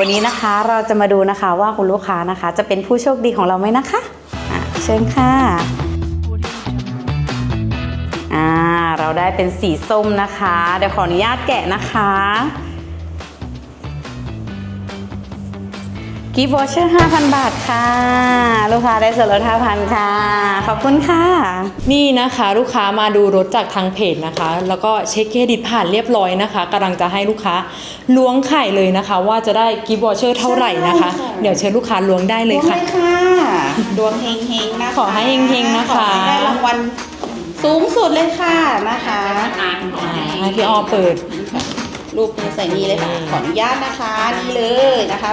วันนี้นะคะเราจะมาดูนะคะว่าคุณลูกค้านะคะ จะเป็นผู้โชคดีของเราไหมนะคะะเชิญค่ะอ่าเราได้เป็นสีส้มนะคะ เดี๋ยวขออนุญาตแกะนะคะ กิฟต์วอเชอร์5,000 บาทค่ะ ลูกค้าได้ส่วนลด5,000 ค่ะ ขอบคุณค่ะ นี่นะคะลูกค้ามาดูรถจากทางเพจนะคะ แล้วก็เช็คเครดิตผ่านเรียบร้อยนะคะกำลังจะให้ลูกค้าล้วงไข่เลยนะคะ ว่าจะได้กิฟต์วอเชอร์เท่าไหร่นะคะ ใช่ค่ะ เดี๋ยวเชิญลูกค้าล้วงได้เลยค่ะดวงเฮงๆนะคะขอให้เฮงๆนะคะ ขอให้ได้รางวัลสูงสุดเลยค่ะนะคะอ่าให้พี่ออเปิด รูปนี้ใส่นี่เลยค่ะ ขออนุญาตนะคะนี่เลยนะคะ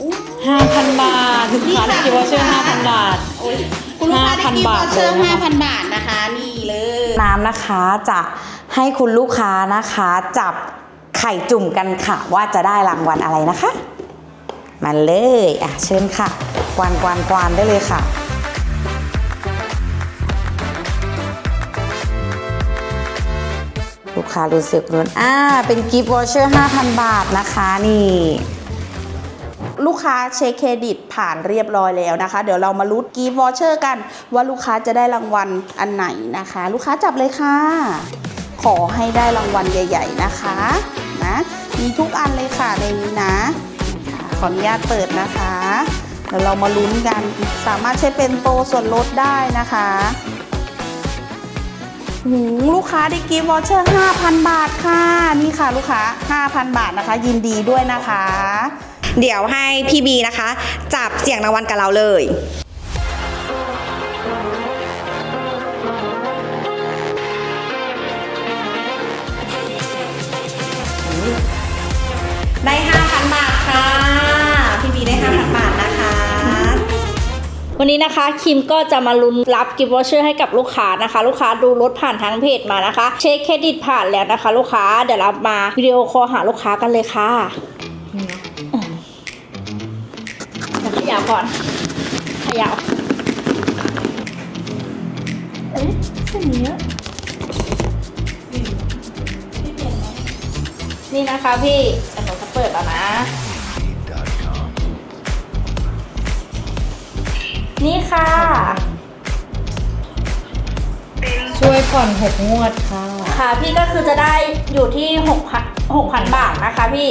อู้5,000บาทลูกค้าได้กิฟต์วอเชอร์5,000บาทโอ้ยคุณลูกค้าได้กิฟต์5,000วอเชอร์บาทเลยนะคะ5,000บาทนะคะนี่เลย น้ำนะคะจะให้คุณลูกค้านะคะ จับไข่จุ่มกันค่ะ ว่าจะได้รางวัลอะไรนะคะ มาเลยอะเชิญค่ะ กวานกวานกวานได้เลยค่ะ ลูกค้ารู้สึกรุนอ่าเป็นกิฟต์วอเชอร์ 5,000 บาทนะคะนี่ ลูกค้าเช็คเครดิตผ่านเรียบร้อยแล้วนะคะ เดี๋ยวเรามาลุ้นกิฟวอเชอร์กัน ว่าลูกค้าจะได้รางวัลอันไหนนะคะ ลูกค้าจับเลยค่ะ ขอให้ได้รางวัลใหญ่ ๆนะคะนะมีทุกอันเลยค่ะในนี้นะค่ะขออนุญาตเปิดนะคะเดี๋ยวเรามาลุ้นกันสามารถใช้เป็นโปรส่วนลดได้นะคะหูลูกค้าได้กิฟต์วอเชอร์ 5,000 บาทค่ะ นี่ค่ะลูกค้า 5,000 บาทนะคะ ยินดีด้วยนะคะ เดี๋ยวให้พี่บีนะคะ จับเสี่ยงรางวัลกับเราเลยได้5,000 บาทค่ะ พี่บีได้5,000 บาทนะคะ วันนี้นะคะคิมก็จะมาลุ้นรับกิฟต์วอชเชอร์ให้กับลูกค้านะคะ ลูกค้าดูรถผ่านทางเพจมานะคะ เช็คเครดิตผ่านแล้วนะคะ ลูกค้าเดี๋ยวเรามาวิดีโอคอลหาลูกค้ากันเลยค่ะ ก่อนขยับเอ๊ะเส้นนี้นี่นะคะพี่แต่หนูจะเปิดแล้วนะ นี่ค่ะ ช่วยผ่อนหกงวดค่ะ ค่ะพี่ก็คือจะได้อยู่ที่6 0 0 6,000บาทนะคะพี่